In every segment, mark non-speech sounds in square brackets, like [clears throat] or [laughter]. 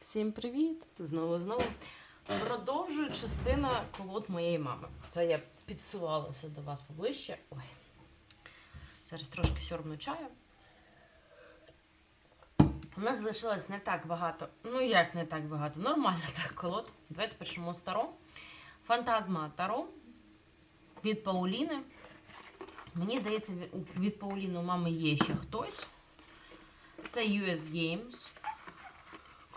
Всім привіт! Знову знову. Продовжую частина колод моєї мами. Це я підсувалася до вас поближче. Ой. Зараз трошки сьорбну чаю. У нас залишилось не так багато. Ну, як не так багато? Нормально так колод. Давайте почнемо з Таро. Фантазма Таро від Пауліни. Мені здається, від Пауліни у мами є ще хтось. Це US Games.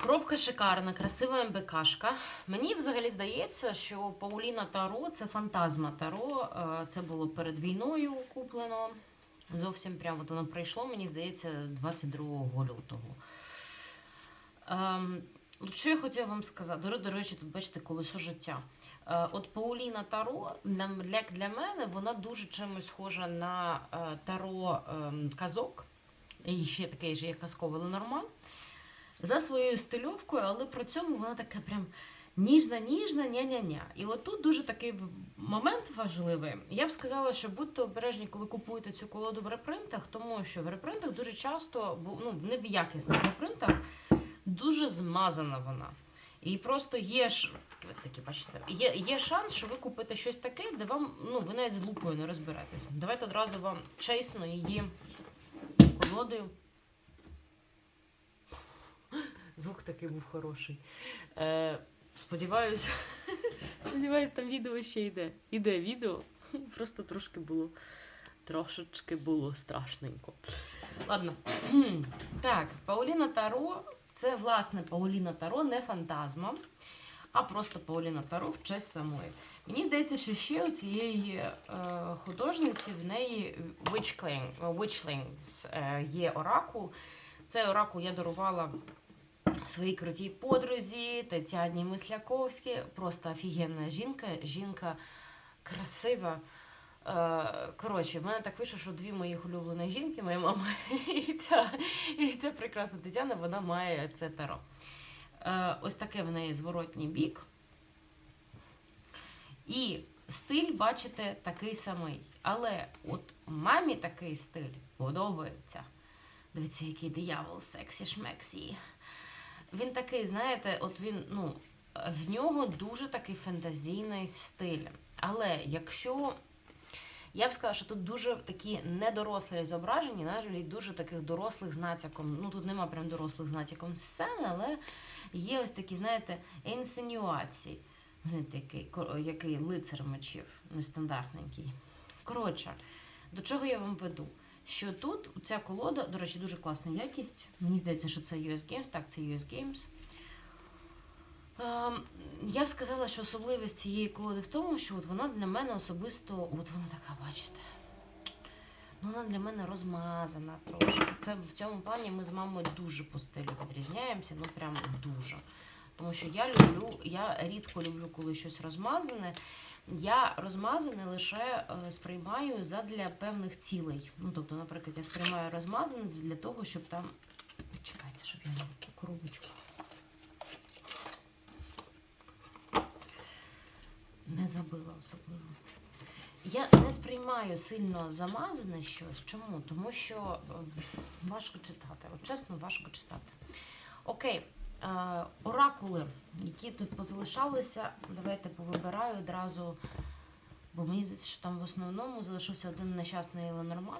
Коробка шикарна, красива МБКшка. Мені взагалі здається, що Пауліна Таро це фантазма Таро. Е, Це було перед війною куплено. Зовсім прямо от воно прийшло, мені здається, 22 лютого. Ем, от що я хотіла вам сказати? До, до речі, тут бачите колесо життя. Е, от Пауліна Таро для, для, мене вона дуже чимось схожа на е, Таро ем, казок. І ще такий же, як казковий Ленорман. За своєю стильовкою, але при цьому вона така прям ніжна, ніжна, ня-ня-ня. І от тут дуже такий момент важливий. Я б сказала, що будьте обережні, коли купуєте цю колоду в репринтах, тому що в репринтах дуже часто, ну, не в якісних репринтах, дуже змазана вона. І просто є ж такі, бачите, є, є шанс, що ви купите щось таке, де вам, ну, ви навіть з лупою не розберетесь. Давайте одразу вам чесно її колодою. Звук такий був хороший. Е, сподіваюсь, [laughs] сподіваюсь, там відео ще йде. Іде відео. Просто трошки було. Трошечки було страшненько. Ладно. [clears throat] Так, Пауліна Таро це, власне, Пауліна Таро, не фантазма, а просто Пауліна Таро в честь самої. Мені здається, що ще у цієї е, художниці в неї Witchling, Witchlings е, є оракул. Цей оракул я дарувала своїй крутій подрузі Тетяні Мисляковській. Просто офігенна жінка. Жінка красива. Е, Коротше, в мене так вийшло, що дві моїх улюблених жінки, моя мама [laughs] і ця, і ця прекрасна Тетяна, вона має це таро. Е, Ось таке в неї зворотній бік. І стиль, бачите, такий самий. Але от мамі такий стиль подобається. Дивіться, який диявол, сексі шмексі. Він такий, знаєте, от він, ну, в нього дуже такий фантазійний стиль. Але якщо. Я б сказала, що тут дуже такі недорослі зображені, навіть дуже таких дорослих з натяком. Ну тут нема прям дорослих з натяком але є ось такі, знаєте, інсинуації. Гляньте, який, який лицар мечів, нестандартненький. Коротше, до чого я вам веду? Що тут ця колода, до речі, дуже класна якість. Мені здається, що це US Games. Так, це US Games. Ем, я б сказала, що особливість цієї колоди в тому, що от вона для мене особисто, от вона така, бачите. Ну, вона для мене розмазана трошки. Це в цьому плані ми з мамою дуже по стилю відрізняємося, ну прям дуже. Тому що я люблю, я рідко люблю, коли щось розмазане. Я розмазане лише е, сприймаю задля певних цілей. Ну, тобто, наприклад, я сприймаю розмазане для того, щоб там. Чекайте, щоб я не коробочку. Не забила особливо. Я не сприймаю сильно замазане щось. Чому? Тому що е, важко читати. От чесно, важко читати. Окей, оракули, які тут позалишалися, давайте повибираю одразу, бо мені здається, що там в основному залишився один нещасний Ленорман.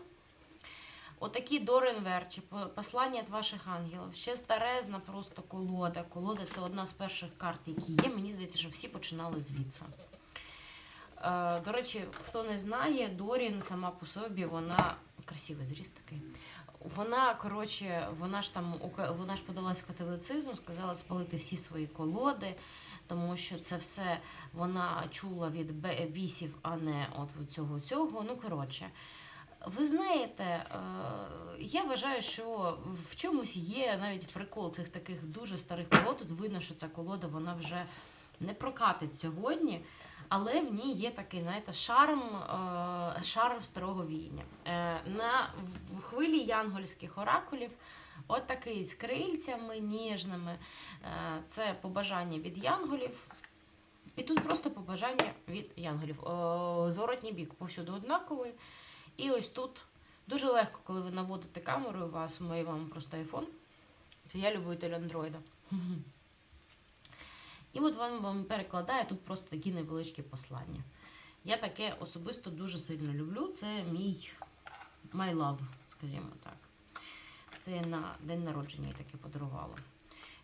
Отакі Дорен Верчі, послання від ваших ангелів. Ще старезна просто колода. Колода це одна з перших карт, які є. Мені здається, що всі починали звідси. Е, До речі, хто не знає, Дорін сама по собі, вона красивий зріс такий. Вона, коротше, вона ж там вона ж подалась в католицизм, сказала спалити всі свої колоди, тому що це все вона чула від бісів, а не от цього цього. Ну, коротше. Ви знаєте, е, я вважаю, що в чомусь є навіть прикол цих таких дуже старих колод. Тут видно, що ця колода вона вже не прокатить сьогодні, але в ній є такий, знаєте, шарм, е, шарм старого війня. Е, На в хвилі янгольських оракулів, от такий з крильцями ніжними. Е, Це побажання від янголів. І тут просто побажання від янголів. Зворотній бік повсюди однаковий. І ось тут дуже легко, коли ви наводите камеру, у вас моє вам просто iPhone. Це я любитель андроїда. [laughs] І от вам, вам перекладає тут просто такі невеличкі послання. Я таке особисто дуже сильно люблю. Це мій my love, скажімо так. Це на день народження я таке подарувала.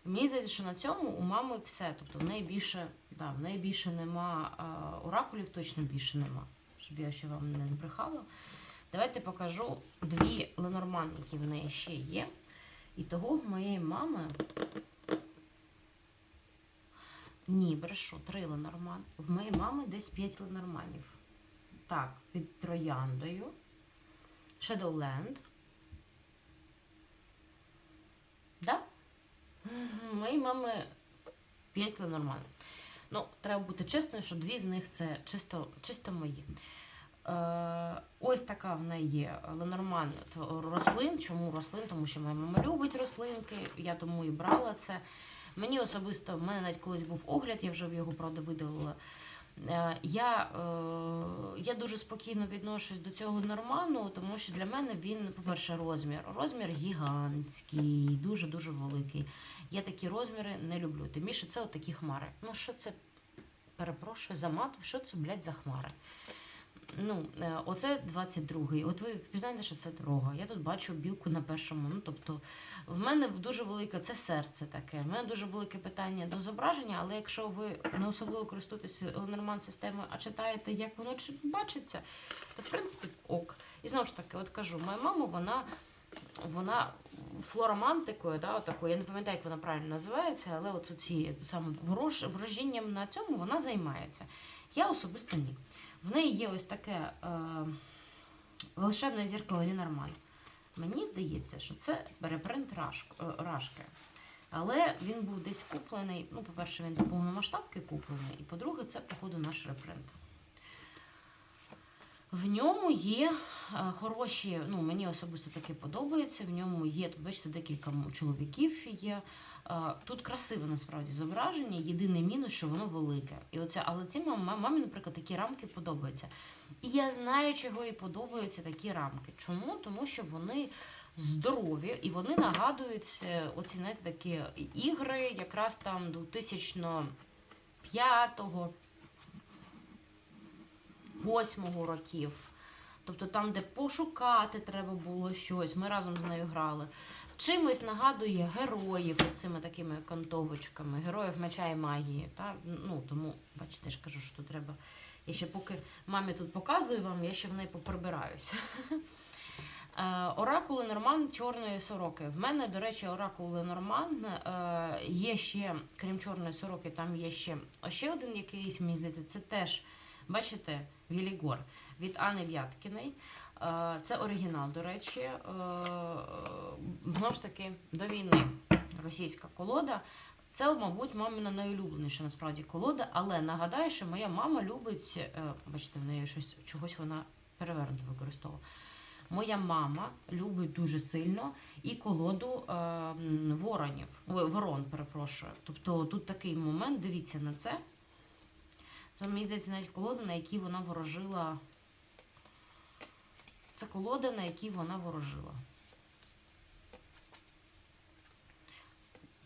Мені здається, що на цьому у мами все. Тобто в неї більше, да, в неї більше нема а, оракулів, точно більше нема. Щоб я ще вам не збрехала. Давайте покажу дві ленорман, які в неї ще є. І того в моєї мами. Ні, брешу, три ленорман. В моєї мами десь п'ять ленорманів. Так, під трояндою. Shadowland. Да? Мгм, Моїй мами 5 Ленорман. Ну, треба бути чесною, що дві з них це чисто, чисто мої. Е, ось така в неї є Ленорман рослин. Чому рослин? Тому що моя мама любить рослинки, я тому і брала це. Мені особисто, в мене навіть колись був огляд, я вже його, правда, видалила. Е, Я, е, я дуже спокійно відношусь до цього норману, тому що для мене він, по-перше, розмір. Розмір гігантський, дуже-дуже великий. Я такі розміри не люблю. Тим більше це отакі хмари. Ну, що це, перепрошую, за мат, що це, блядь, за хмари? Ну, е, оце 22-й. От ви впізнаєте, що це дорога. Я тут бачу білку на першому. Ну, тобто, в мене дуже велике це серце таке. В мене дуже велике питання до зображення, але якщо ви не особливо користуєтеся норман системою, а читаєте, як воно чи- бачиться, то в принципі ок. І знову ж таки, от кажу, моя мама, вона. Вона флоромантикою, да, отакою, я не пам'ятаю, як вона правильно називається, але от ці саме ворож, вражінням на цьому вона займається. Я особисто ні. В неї є ось таке е, волшебне зіркало Лінорман. Мені здається, що це перепринт е, рашки. Але він був десь куплений. Ну, по-перше, він до повномасштабки куплений, і по-друге, це, походу, наш репринт. В ньому є е, хороші, ну мені особисто таке подобається. В ньому є, тут бачите, декілька чоловіків є. Е, тут красиве насправді зображення. Єдиний мінус, що воно велике. І оце, Але ці мамі, наприклад, такі рамки подобаються. І я знаю, чого їй подобаються такі рамки. Чому? Тому що вони здорові і вони нагадують е, оці знаєте, такі ігри, якраз там 2005-го. Восьмого років. Тобто там, де пошукати треба було щось, ми разом з нею грали. Чимось нагадує героїв цими такими кантовочками, героїв меча і магії. Та? Ну, Тому, бачите, ж кажу, що тут треба. Я ще поки мамі тут показую вам, я ще в неї поприбираюся. [laughs] Е, оракул Ленорман Чорної сороки. В мене, до речі, оракул Ленорман е, є ще, крім Чорної сороки, там є ще ще один якийсь мені здається, Це теж, бачите. Вілігор від Анни Вяткіної. Е, Це оригінал, до речі. Е, Знову ж таки, до війни російська колода. Це, мабуть, мамина найулюбленіша насправді колода, але нагадаю, що моя мама любить, е, бачите, в неї щось чогось вона перевернуто використовує. Моя мама любить дуже сильно і колоду е, воронів, ворон, перепрошую. Тобто тут такий момент, дивіться на це. Це мені здається навіть колода, на якій вона ворожила. Це колода, на якій вона ворожила.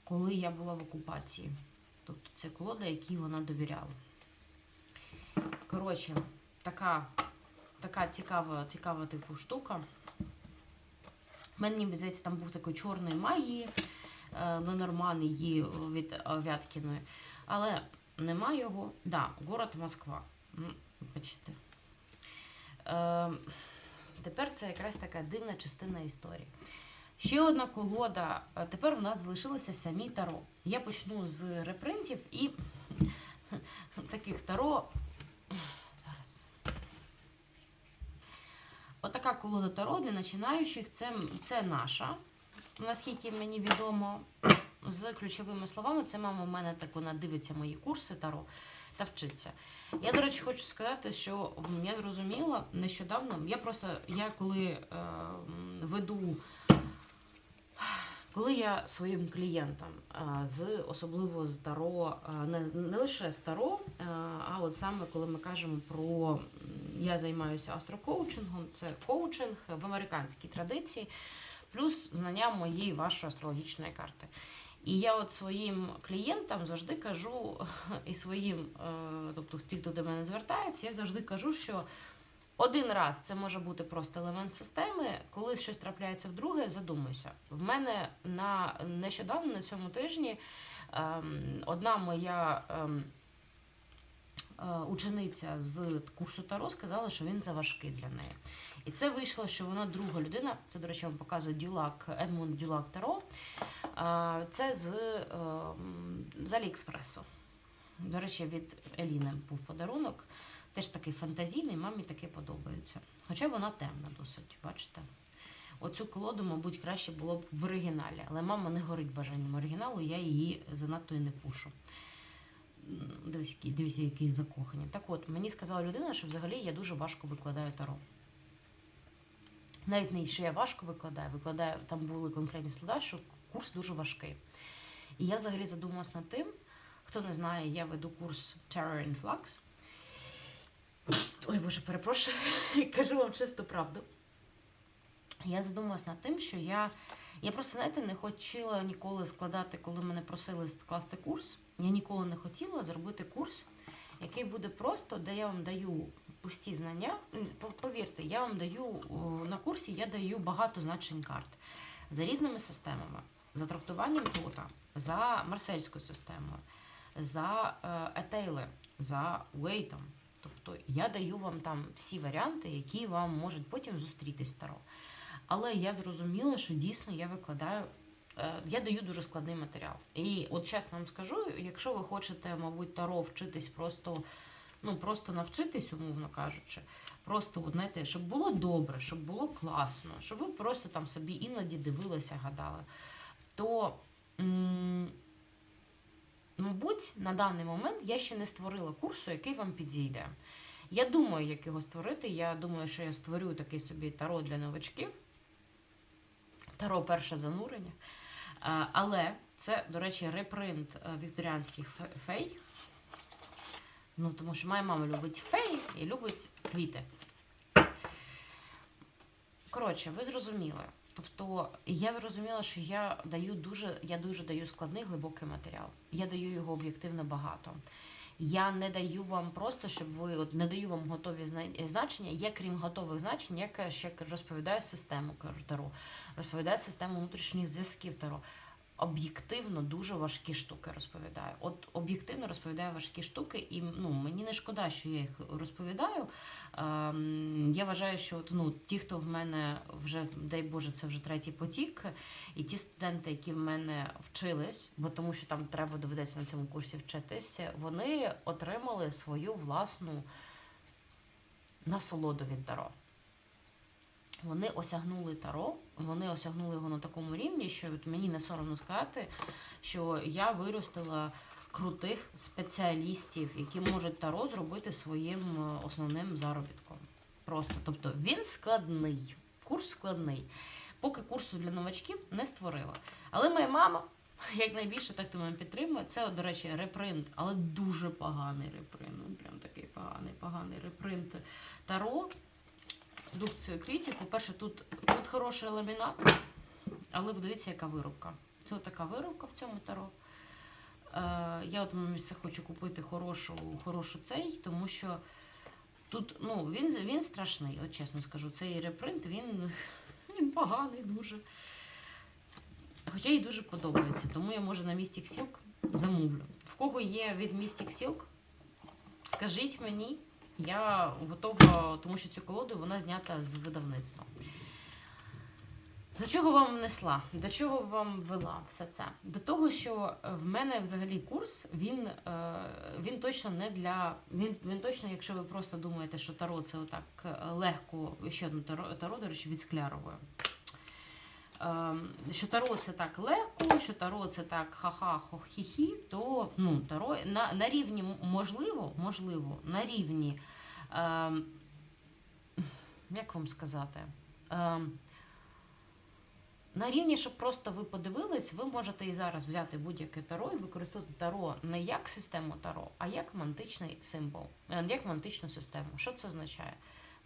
Коли я була в окупації. Тобто це колода, якій вона довіряла. Коротше, така, така цікава, цікава типу штука. У мене, здається, там був такий чорної магії, е, Ленорман її від е, Вяткіної. Але нема його. Да, город Москва. Бачите. Е, тепер це якраз така дивна частина історії. Ще одна колода. Е, Тепер у нас залишилися самі таро. Я почну з репринтів і [laughs] таких таро. Зараз. Отака колода таро для починаючих. Це, це наша. Наскільки мені відомо, з ключовими словами, це мама в мене так вона дивиться мої курси таро та вчиться. Я, до речі, хочу сказати, що я зрозуміла нещодавно. Я просто я коли е, веду, коли я своїм клієнтам е, з особливо з таро, е, не, не лише з таро, е, а от саме коли ми кажемо про я займаюся астрокоучингом, це коучинг в американській традиції, плюс знання моєї вашої астрологічної карти. І я от своїм клієнтам завжди кажу, [laughs] і своїм, е, тобто ті, хто до мене звертається, я завжди кажу, що один раз це може бути просто елемент системи. Коли щось трапляється вдруге, задумайся. В мене на нещодавно на цьому тижні ем, одна моя ем, е, учениця з курсу Таро сказала, що він заважкий для неї. І це вийшло, що вона друга людина. Це, до речі, вам показує Дюлак, Едмунд Дюлак Таро. Це з, е, з Аліекспресу. До речі, від Еліни був подарунок. Теж такий фантазійний, мамі таке подобається. Хоча вона темна досить, бачите? Оцю колоду, мабуть, краще було б в оригіналі, але мама не горить бажанням оригіналу, я її занадто і не пушу. Дивись, які, дивись, які закохані. Так от, мені сказала людина, що взагалі я дуже важко викладаю таро. Навіть не що я важко викладаю, викладаю, там були конкретні слова, що курс дуже важкий. І я взагалі задумалась над тим, хто не знає, я веду курс Terror in Flux. Ой, Боже, перепрошую, [laughs] кажу вам чисту правду. Я задумалась над тим, що я. Я просто, знаєте, не хотіла ніколи складати, коли мене просили скласти курс. Я ніколи не хотіла зробити курс, який буде просто, де я вам даю пусті знання. Повірте, я вам даю на курсі, я даю багато значень карт за різними системами, за трактуванням тота, за марсельською системою, за е, етейли, за уейтом. Тобто я даю вам там всі варіанти, які вам можуть потім зустрітись таро. Але я зрозуміла, що дійсно я викладаю. е, Я даю дуже складний матеріал. І от чесно вам скажу, якщо ви хочете, мабуть, таро вчитись просто, ну просто навчитись, умовно кажучи, просто знаєте, щоб було добре, щоб було класно, щоб ви просто там собі іноді дивилися, гадали, то мабуть, на даний момент я ще не створила курсу, який вам підійде. Я думаю, як його створити. Я думаю, що я створю такий собі таро для новачків. Таро перше занурення. Але це, до речі, репринт е, вікторіанських фей. Ну, тому що моя мама любить фей і любить квіти. Коротше, ви зрозуміли. Тобто я зрозуміла, що я даю дуже, я дуже даю складний глибокий матеріал. Я даю його об'єктивно багато. Я не даю вам просто, щоб ви от не даю вам готові зна- значення. Я крім готових значень, я ще розповідаю систему Таро, розповідаю систему внутрішніх зв'язків Таро. Об'єктивно дуже важкі штуки розповідаю. От об'єктивно розповідаю важкі штуки, і ну мені не шкода, що я їх розповідаю. Ем, я вважаю, що от, ну, ті, хто в мене вже, дай Боже, це вже третій потік, і ті студенти, які в мене вчились, бо тому що там треба доведеться на цьому курсі вчитися, вони отримали свою власну насолоду від таро. Вони осягнули таро, вони осягнули його на такому рівні, що от мені не соромно сказати, що я виростила крутих спеціалістів, які можуть таро зробити своїм е, основним заробітком. Просто, тобто він складний, курс складний. Поки курсу для новачків не створила. Але моя мама, [laughs] як найбільше, так то мене підтримує. Це, до речі, репринт, але дуже поганий репринт. Ну, прям такий поганий, поганий репринт Таро. Дукцію квітів. По-перше, тут, тут хороший ламінат, але подивіться, яка виробка. Це така виробка в цьому таро. Е, я от місце хочу купити хорошу, хорошу цей, тому що тут ну, він, він страшний, от чесно скажу. Цей репринт він, він поганий дуже. Хоча їй дуже подобається, тому я може на Mystic Silk замовлю. В кого є від Mystic Silk, скажіть мені, я готова, тому що цю колоду вона знята з видавництва. До чого вам несла? До чого вам вела все це? До того, що в мене взагалі курс, він, е, він точно не для. Він, він точно, якщо ви просто думаєте, що таро це отак е, легко, ще одне таро, таро до речі, від склярової. Е, Що таро це так легко, що таро це так ха-ха, хо-хі-хі, то ну, таро на, на рівні, можливо, можливо, на рівні, е, як вам сказати? Е, на рівні, щоб просто ви подивились, ви можете і зараз взяти будь-яке таро і використовувати таро не як систему таро, а як мантичний символ, як мантичну систему. Що це означає?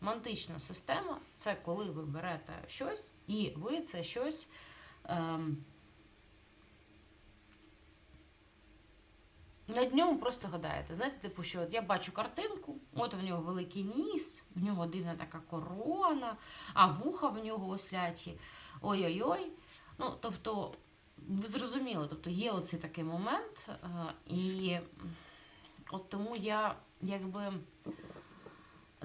Мантична система це коли ви берете щось, і ви це щось ем, над ньому просто гадаєте. Знаєте, типу, що от я бачу картинку, от в нього великий ніс, в нього дивна така корона, а вуха в нього ослячі. Ой-ой-ой. Ну, тобто, ви зрозуміли, тобто є оцей такий момент, е, і от тому я якби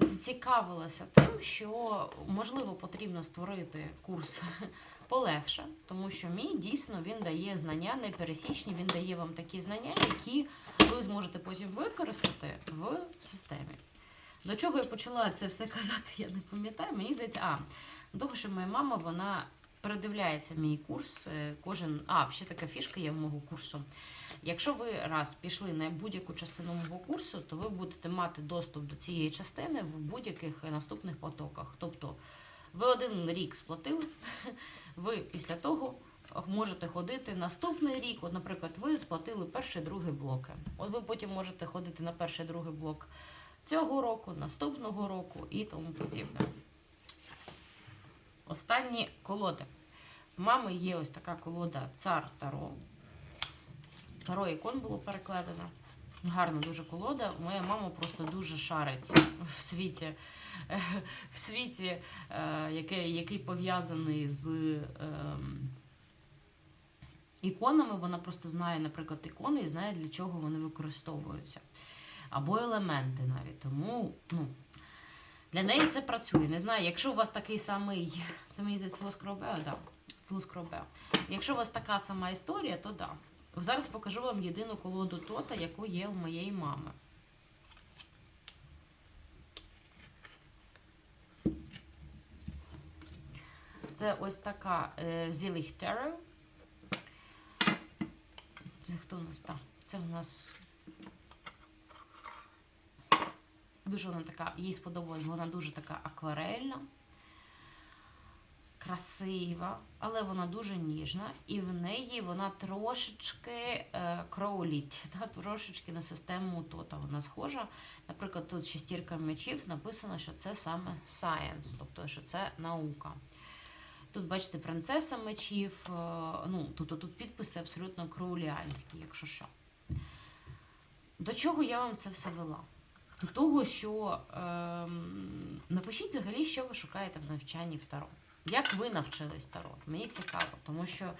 зацікавилася тим, що можливо потрібно створити курс [laughs] полегше, тому що мій дійсно він дає знання непересічні, він дає вам такі знання, які ви зможете потім використати в системі. До чого я почала це все казати, я не пам'ятаю. Мені здається, а того, що моя мама вона передивляється мій курс. е, Кожен а ще така фішка є в мого курсу. Якщо ви раз пішли на будь-яку частину мого курсу, то ви будете мати доступ до цієї частини в будь-яких наступних потоках. Тобто ви один рік сплатили, [laughs] ви після того можете ходити наступний рік. От, наприклад, ви сплатили перший другий блоки. От ви потім можете ходити на перший другий блок цього року, наступного року і тому подібне. Останні колоди. В мами є ось така колода Цар Таро. Таро ікон було перекладено. Гарна дуже колода. Моя мама просто дуже шарить в світі, в світі, е, який, який пов'язаний з ем, іконами. Вона просто знає, наприклад, ікони і знає, для чого вони використовуються. Або елементи навіть. Тому ну, для неї це працює. Не знаю, якщо у вас такий самий, це мені здається, Лоскробео, да. Якщо у вас така сама історія, то да. Зараз покажу вам єдину колоду Тота, яку є у моєї мами. Це ось така е, Зіліх Террор. Це хто у нас? Так, це у нас дуже вона така, їй сподобалась, вона дуже така акварельна, красива, але вона дуже ніжна, і в неї вона трошечки е, кроуліть, [laughs] трошечки на систему тота вона схожа. Наприклад, тут шестірка м'ячів написано, що це саме science, тобто що це наука. Тут, бачите, принцеса мечів, е, ну, тут, тут підписи абсолютно кроуліанські, якщо що. До чого я вам це все вела? До того, що ем, напишіть взагалі, що ви шукаєте в навчанні в Таро. Як ви навчились Таро? Мені цікаво, тому що,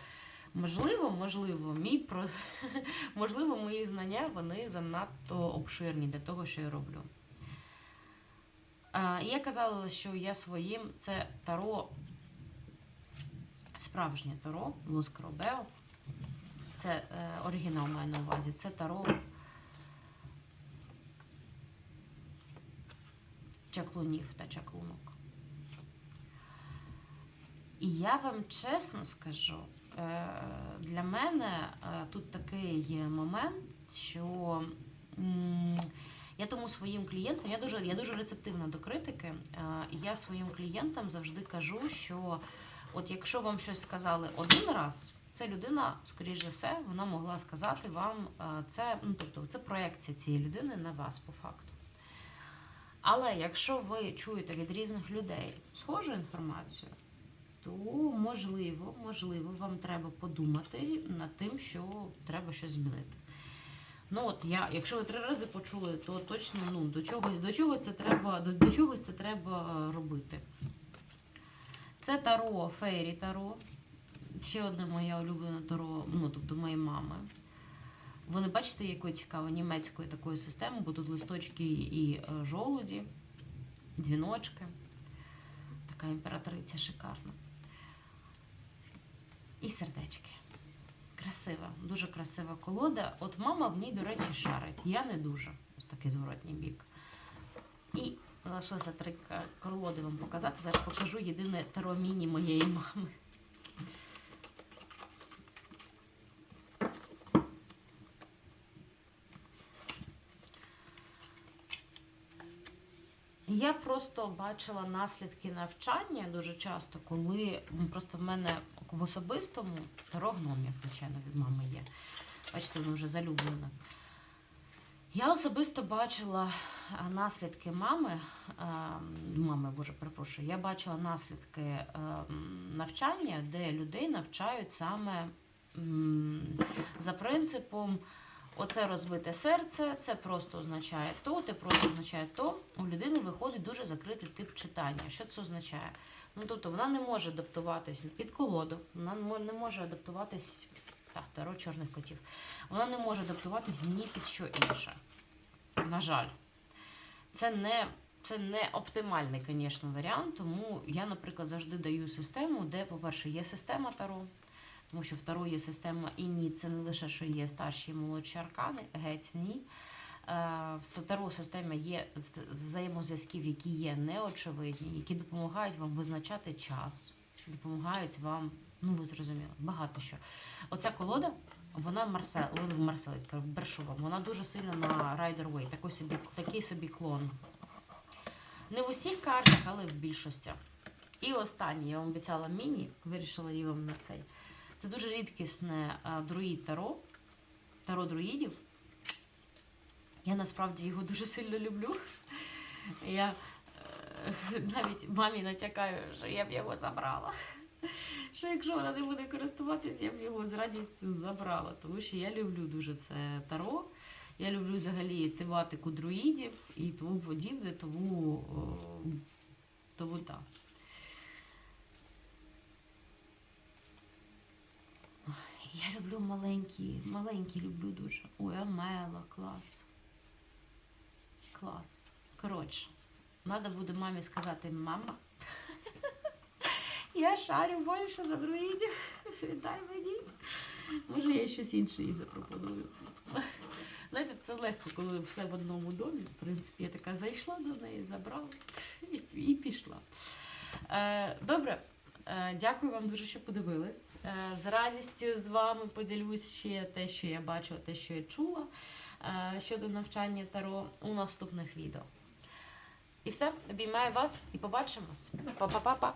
можливо, можливо, мій про... [laughs] можливо, мої знання вони занадто обширні для того, що я роблю. Е, я казала, що я своїм це Таро, справжнє Таро, Лос Робео. Це е, оригінал маю на увазі. Це Таро чаклунів та чаклунок. І я вам чесно скажу, е, для мене е, тут такий момент, що я тому своїм клієнтам, я дуже, я дуже рецептивна до критики, е, я своїм клієнтам завжди кажу, що от якщо вам щось сказали один раз, це людина, скоріш за все, вона могла сказати вам це, ну тобто це проекція цієї людини на вас по факту. Але якщо ви чуєте від різних людей схожу інформацію, то можливо, можливо, вам треба подумати над тим, що треба щось змінити. Ну от я, якщо ви три рази почули, то точно ну, до чогось, до чогось це треба, до, до чогось це треба робити. Це таро, фейрі таро. Ще одне моє улюблене таро, ну тобто моєї мами. Вони бачите, якою цікаво німецькою такою системою, бо тут листочки і е, жолуді, дзвіночки. Така імператриця шикарна. І сердечки. Красива, дуже красива колода. От мама в ній, до речі, шарить. Я не дуже. Ось такий зворотній бік. І залишилося три колоди вам показати. Зараз покажу єдине таро міні моєї мами. Я просто бачила наслідки навчання дуже часто, коли просто в мене в особистому таро гномів, звичайно, від мами є. Бачите, воно вже залюблене. Я особисто бачила наслідки мами, мами, боже, перепрошую, я бачила наслідки е, навчання, де людей навчають саме за принципом Оце розбите серце, це просто означає то, те просто означає то. У людини виходить дуже закритий тип читання. Що це означає? Ну, тобто вона не може адаптуватись під колоду, вона не може адаптуватись. Так, таро чорних котів. Вона не може адаптуватись ні під що інше. На жаль. Це не, це не оптимальний, звісно, варіант, тому я, наприклад, завжди даю систему, де, по-перше, є система таро, тому що в таро є система і ні, це не лише що є старші і молодші аркани, геть ні. Е, В таро системі є взаємозв'язків, які є неочевидні, які допомагають вам визначати час, допомагають вам, ну ви зрозуміли, багато що. Оця колода, вона Марсел, в Марселі, Бершова, вона дуже сильно на Rider Waite, такий собі, такий собі клон. Не в усіх картах, але в більшості. І останнє, я вам обіцяла міні, вирішила її вам на цей. Це дуже рідкісне друїд Таро, Таро друїдів. Я насправді його дуже сильно люблю. Я е, навіть мамі натякаю, що я б його забрала. Що якщо вона не буде користуватись, я б його з радістю забрала. Тому що я люблю дуже це таро. Я люблю взагалі тематику друїдів і тому подібне, тому, тому так. Я люблю маленькі, маленькі люблю дуже. Ой, Амела, клас. Клас. Коротше, треба буде мамі сказати, мама. Я шарю більше за друїдів. Віддай мені. Може, я щось інше їй запропоную. Знаєте, це легко, коли все в одному домі. В принципі, я така зайшла до неї, забрала і, пішла. Е, добре, дякую вам дуже, що подивились. Е, з радістю з вами поділюсь ще те, що я бачила, те, що я чула е, щодо навчання Таро у наступних відео. І все, обіймаю вас і побачимось. Па-па-па-па!